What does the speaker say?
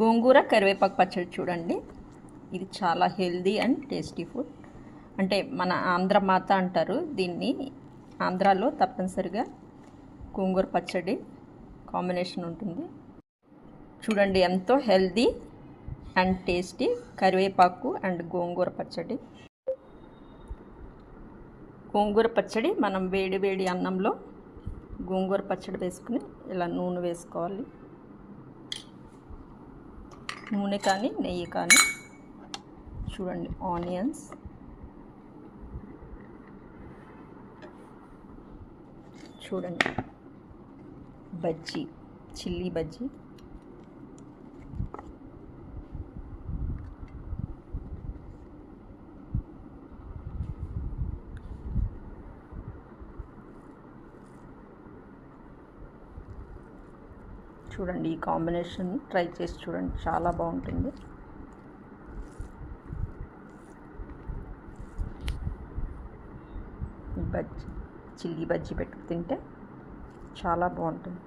గోంగూర కరివేపాకు పచ్చడి చూడండి. ఇది చాలా హెల్దీ అండ్ టేస్టీ ఫుడ్. అంటే మన ఆంధ్ర మాత అంటారు దీన్ని. ఆంధ్రాలో తప్పనిసరిగా గోంగూర పచ్చడి కాంబినేషన్ ఉంటుంది. చూడండి ఎంతో హెల్దీ అండ్ టేస్టీ కరివేపాకు అండ్ గోంగూర పచ్చడి. గోంగూర పచ్చడి మనం వేడి వేడి అన్నంలో గోంగూర పచ్చడి వేసుకుని ఇలా నూనె వేసుకోవాలి. నూనె కానీ నెయ్యి కానీ. చూడండి ఆనియన్స్. చూడండి. బజ్జీ చిల్లీ బజ్జీ. చూడండి ఈ కాంబినేషన్ ట్రై చేసి చూడండి చాలా బాగుంటుంది. బజ్జీ చిల్లీ బజ్జీ పెట్టుకు తింటే చాలా బాగుంటుంది.